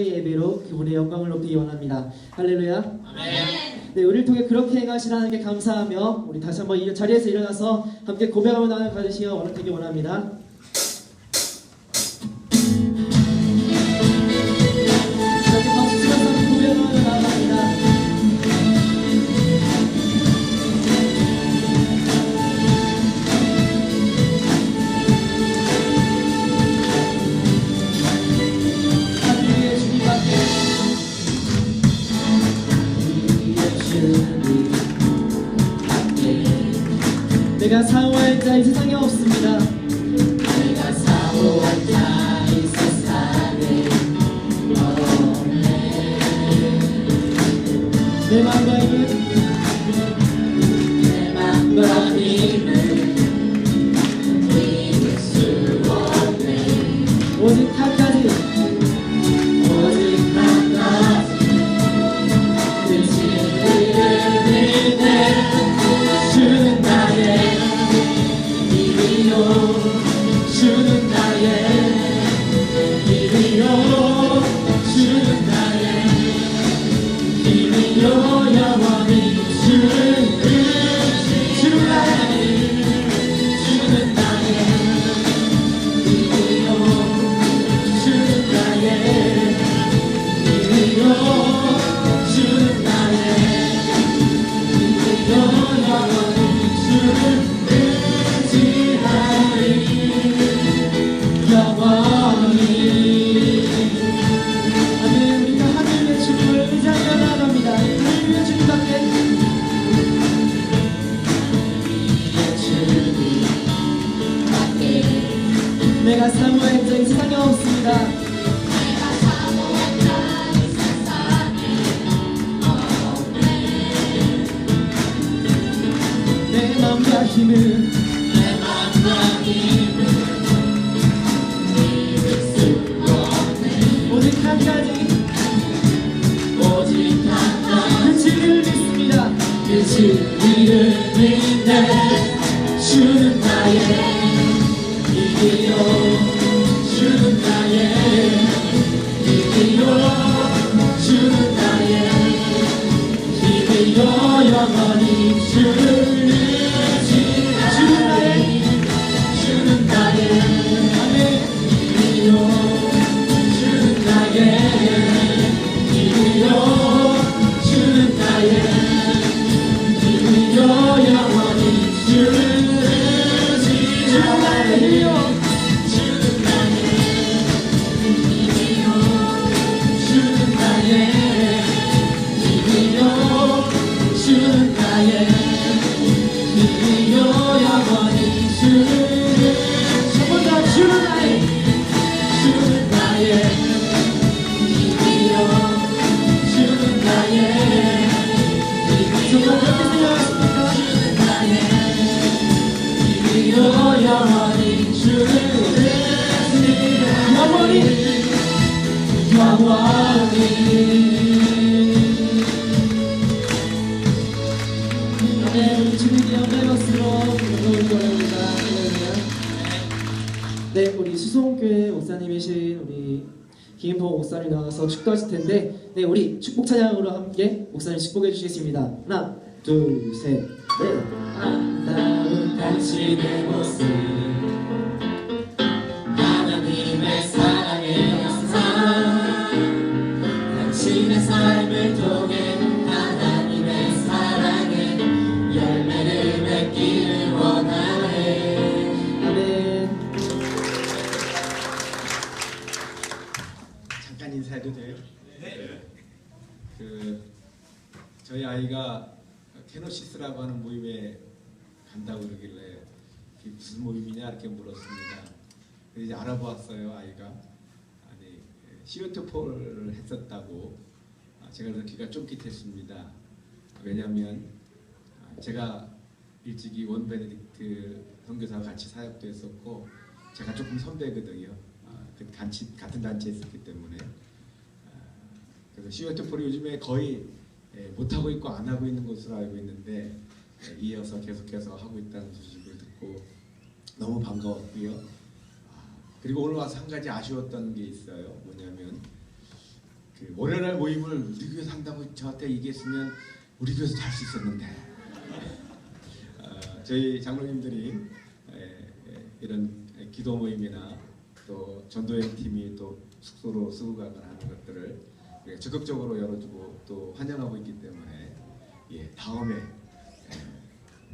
예배로 그분의 영광을 높이기 원합니다. 할렐루야. 네, 우리를 통해 그렇게 행하시는 하나님께 감사하며 우리 다시 한번 이 자리에서 일어나서 함께 고백하며 나아가시어 원하기 원합니다. 내 맘과 힘을 내 맘과 힘을 오직 한 가지. 오직 한 가지 그치를 믿습니다. 그치를 믿네. 주는 나의 이기요. 주는 나의 이기요. 주는 나의 힘이요. 영원히 주는 네, 우리 돌아옵니다. 네, 수송교회 목사님이신 우리 김인봉 목사님 나와서 축도하실 텐데, 네, 우리 축복 찬양으로 함께 목사님 축복해 주시겠습니다. 하나, 둘, 셋, 넷. 아름다운 당신의 모습, 하나님의 사랑의 영상, 당신의 삶을 통해 하나님의 사랑의 열매를 맺기를 원하네. 아멘. 잠깐 인사해도 돼요? 네. 그 저희 아이가 케노시스라고 하는 모임에 간다고 그러길래 그게 무슨 모임이냐 이렇게 물었습니다. 이제 알아보았어요 아이가 아니 시오토폴을 했었다고 아, 제가 그래서 귀가 쫑깃했습니다. 왜냐하면 아, 제가 일찍이 원 베네딕트 선교사와 같이 사역도 했었고 제가 조금 선배거든요. 아, 그 같이 같은 단체에 있었기 때문에 아, 그래서 시오토폴이 요즘에 거의 예, 못 하고 있고 안 하고 있는 것으로 알고 있는데 예, 이어서 계속해서 하고 있다는 소식을 듣고 너무 반가웠고요. 아, 그리고 오늘 와서 한 가지 아쉬웠던 게 있어요. 뭐냐면 월요일날 모임을 우리 교회에서 한다고 저한테 얘기했으면 우리 교회에서 잘 수 있었는데 어, 저희 장로님들이 에, 에, 이런 기도 모임이나 또 전도연 팀이 또 숙소로 쓰고 가거나 하는 것들을 적극적으로 열어주고 또 환영하고 있기 때문에 예, 다음에 에,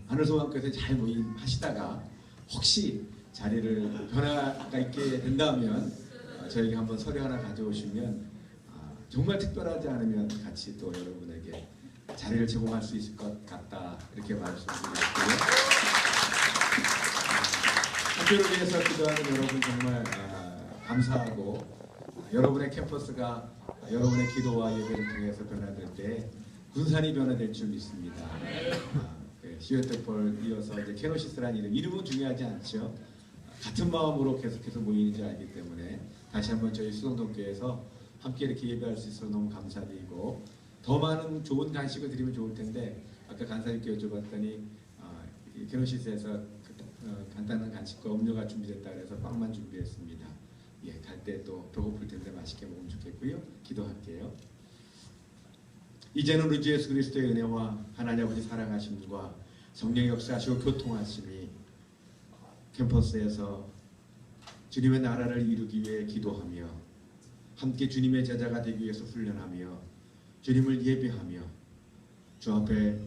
하늘소망교에서 잘 모임 하시다가 혹시 자리를 변화가 있게 된다면 어, 저에게 한번 서류 하나 가져오시면 아, 정말 특별하지 않으면 같이 또 여러분에게 자리를 제공할 수 있을 것 같다 이렇게 말씀드리고요. 학교를 위해서 기도하는 여러분 정말 아, 감사하고 아, 여러분의 캠퍼스가 아, 여러분의 기도와 예배를 통해서 변화될 때 군산이 변화될 줄 믿습니다. 아, 그 시어터폴 이어서 이제 케노시스라는 이름 이름은 중요하지 않죠. 같은 마음으로 계속해서 모이는지 알기 때문에 다시 한번 저희 수동동교에서 함께 이렇게 예배할 수 있어서 너무 감사드리고 더 많은 좋은 간식을 드리면 좋을 텐데 아까 간사님께 여쭤봤더니 아, 이 케노시스에서 그, 어, 간단한 간식과 음료가 준비됐다 그래서 빵만 준비했습니다. 예, 갈 때 또 배고플 텐데 맛있게 먹으면 좋겠고요. 기도할게요. 이제는 우리 주 예수 그리스도의 은혜와 하나님 아버지 사랑하심과 성령 역사하시고 교통하심이 캠퍼스에서 주님의 나라를 이루기 위해 기도하며 함께 주님의 제자가 되기 위해서 훈련하며 주님을 예배하며 주 앞에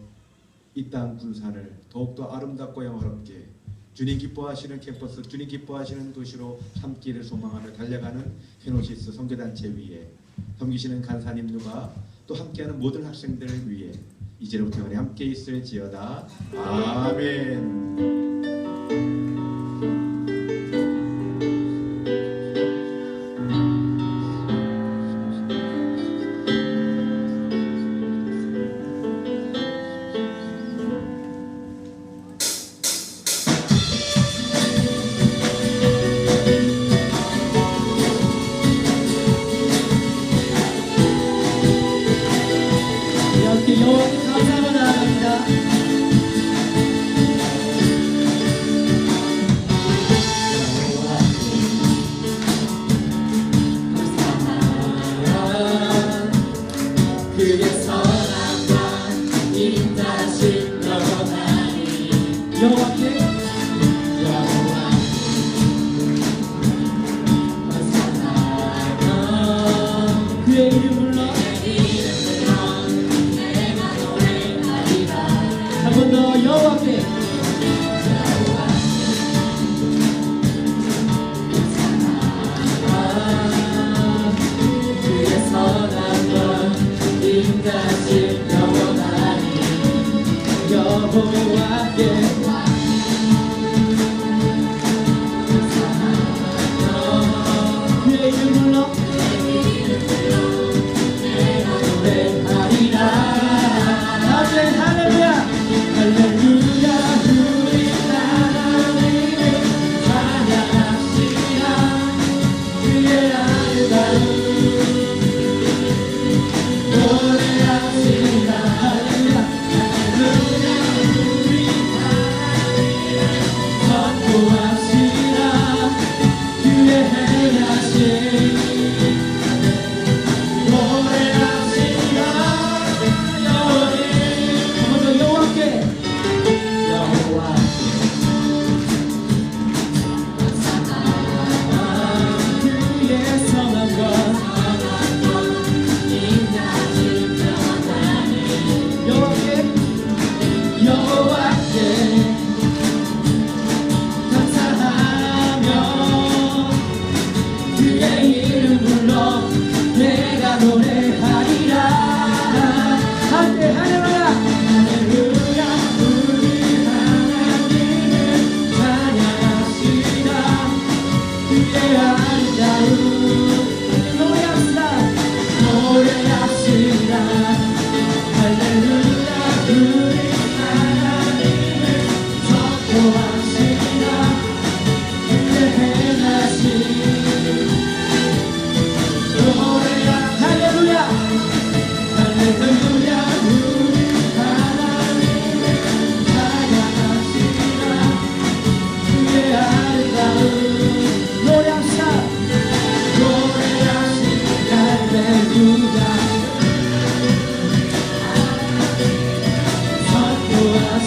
이 땅 군산을 더욱더 아름답고 영화롭게 주님 기뻐하시는 캠퍼스, 주님 기뻐하시는 도시로 삼기를 소망하며 달려가는 케노시스 선교단체 위에 섬기시는 간사님들과 또 함께하는 모든 학생들을 위해 이제부터 영원히 함께 있을지어다. 아멘.